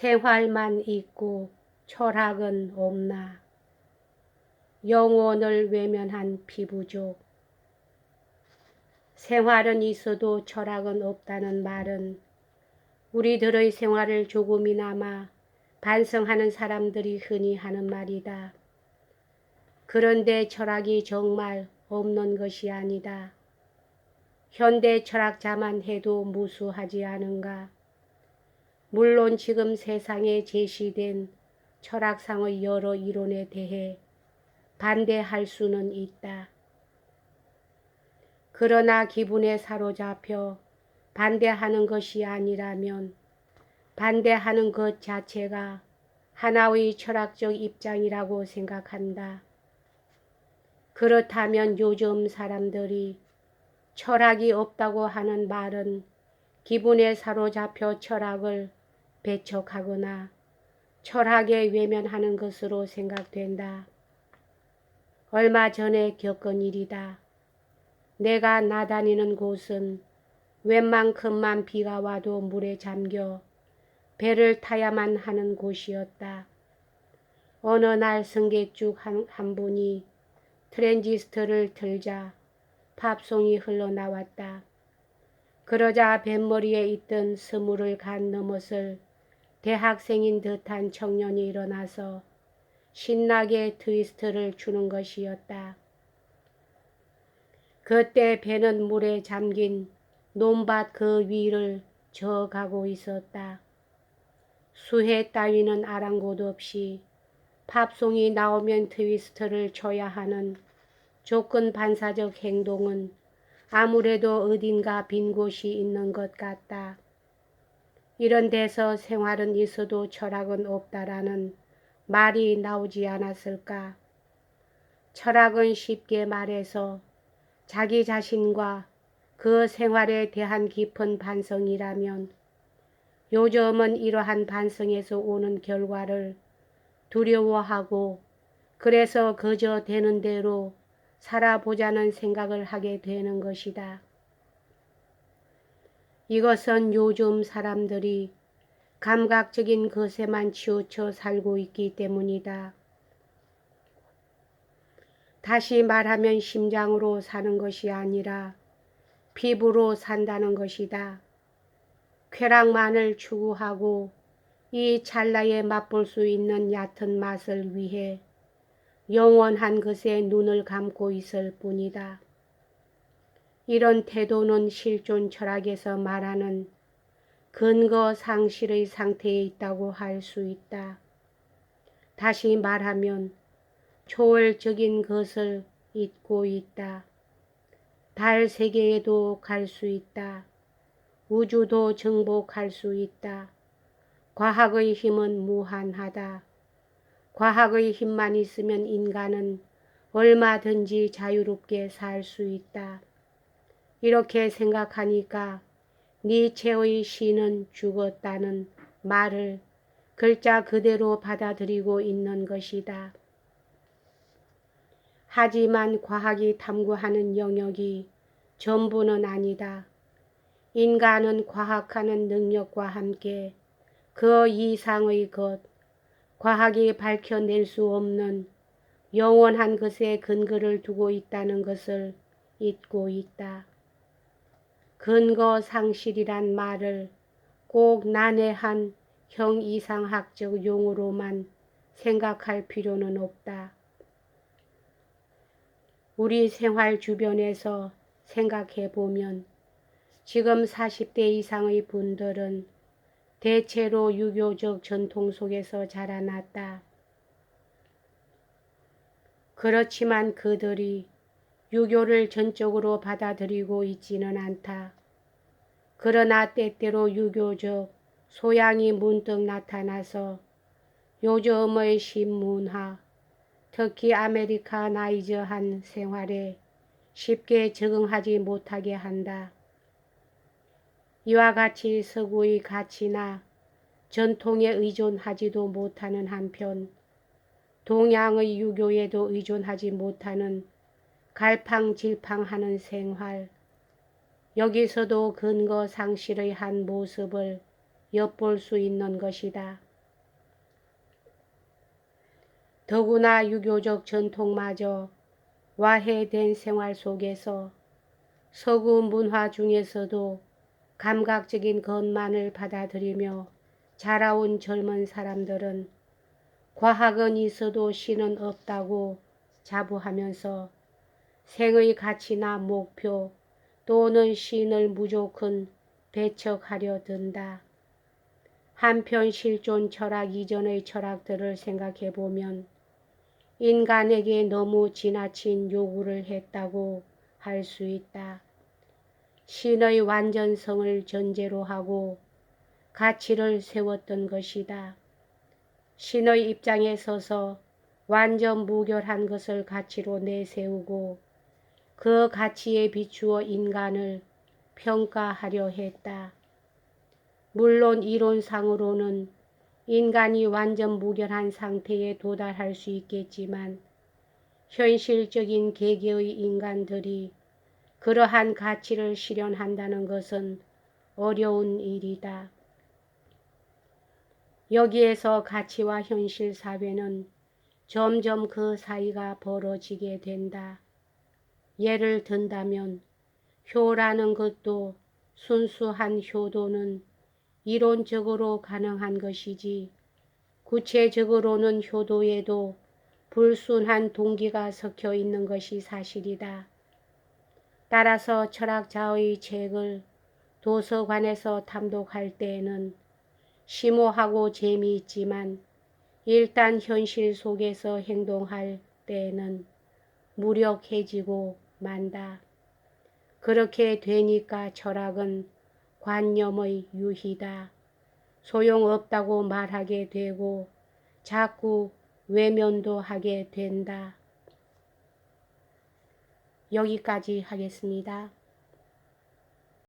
생활만 있고 철학은 없나. 영혼을 외면한 피부족. 생활은 있어도 철학은 없다는 말은 우리들의 생활을 조금이나마 반성하는 사람들이 흔히 하는 말이다. 그런데 철학이 정말 없는 것이 아니다. 현대 철학자만 해도 무수하지 않은가. 물론 지금 세상에 제시된 철학상의 여러 이론에 대해 반대할 수는 있다. 그러나 기분에 사로잡혀 반대하는 것이 아니라면 반대하는 것 자체가 하나의 철학적 입장이라고 생각한다. 그렇다면 요즘 사람들이 철학이 없다고 하는 말은 기분에 사로잡혀 철학을 배척하거나 철학에 외면하는 것으로 생각된다. 얼마 전에 겪은 일이다. 내가 나다니는 곳은 웬만큼만 비가 와도 물에 잠겨 배를 타야만 하는 곳이었다. 어느 날 승객 한, 한 분이 트랜지스터를 틀자 팝송이 흘러나왔다. 그러자 뱃머리에 있던 스물을 간 넘옷을 대학생인 듯한 청년이 일어나서 신나게 트위스트를 추는 것이었다. 그때 배는 물에 잠긴 논밭 그 위를 저어가고 있었다. 수해 따위는 아랑곳 없이 팝송이 나오면 트위스트를 쳐야 하는 조건 반사적 행동은 아무래도 어딘가 빈 곳이 있는 것 같다. 이런 데서 생활은 있어도 철학은 없다라는 말이 나오지 않았을까. 철학은 쉽게 말해서 자기 자신과 그 생활에 대한 깊은 반성이라면 요즘은 이러한 반성에서 오는 결과를 두려워하고 그래서 그저 되는 대로 살아보자는 생각을 하게 되는 것이다. 이것은 요즘 사람들이 감각적인 것에만 치우쳐 살고 있기 때문이다. 다시 말하면 심장으로 사는 것이 아니라 피부로 산다는 것이다. 쾌락만을 추구하고 이 찰나에 맛볼 수 있는 얕은 맛을 위해 영원한 것에 눈을 감고 있을 뿐이다. 이런 태도는 실존 철학에서 말하는 근거 상실의 상태에 있다고 할 수 있다. 다시 말하면 초월적인 것을 잊고 있다. 달 세계에도 갈 수 있다. 우주도 정복할 수 있다. 과학의 힘은 무한하다. 과학의 힘만 있으면 인간은 얼마든지 자유롭게 살 수 있다. 이렇게 생각하니까 니체의 시는 죽었다는 말을 글자 그대로 받아들이고 있는 것이다. 하지만 과학이 탐구하는 영역이 전부는 아니다. 인간은 과학하는 능력과 함께 그 이상의 것, 과학이 밝혀낼 수 없는 영원한 것에 근거를 두고 있다는 것을 잊고 있다. 근거 상실이란 말을 꼭 난해한 형이상학적 용어로만 생각할 필요는 없다. 우리 생활 주변에서 생각해 보면 지금 40대 이상의 분들은 대체로 유교적 전통 속에서 자라났다. 그렇지만 그들이 유교를 전적으로 받아들이고 있지는 않다. 그러나 때때로 유교적 소양이 문득 나타나서 요즘의 신문화, 특히 아메리카나이저한 생활에 쉽게 적응하지 못하게 한다. 이와 같이 서구의 가치나 전통에 의존하지도 못하는 한편 동양의 유교에도 의존하지 못하는 갈팡질팡하는 생활, 여기서도 근거 상실의 한 모습을 엿볼 수 있는 것이다. 더구나 유교적 전통마저 와해된 생활 속에서 서구 문화 중에서도 감각적인 것만을 받아들이며 자라온 젊은 사람들은 과학은 있어도 신은 없다고 자부하면서 생의 가치나 목표 또는 신을 무조건 배척하려 든다. 한편 실존 철학 이전의 철학들을 생각해 보면 인간에게 너무 지나친 요구를 했다고 할 수 있다. 신의 완전성을 전제로 하고 가치를 세웠던 것이다. 신의 입장에 서서 완전 무결한 것을 가치로 내세우고 그 가치에 비추어 인간을 평가하려 했다. 물론 이론상으로는 인간이 완전 무결한 상태에 도달할 수 있겠지만 현실적인 개개의 인간들이 그러한 가치를 실현한다는 것은 어려운 일이다. 여기에서 가치와 현실 사회는 점점 그 사이가 벌어지게 된다. 예를 든다면 효라는 것도 순수한 효도는 이론적으로 가능한 것이지 구체적으로는 효도에도 불순한 동기가 섞여 있는 것이 사실이다. 따라서 철학자의 책을 도서관에서 탐독할 때에는 심오하고 재미있지만 일단 현실 속에서 행동할 때에는 무력해지고 만다. 그렇게 되니까 철학은 관념의 유희다. 소용없다고 말하게 되고 자꾸 외면도 하게 된다. 여기까지 하겠습니다.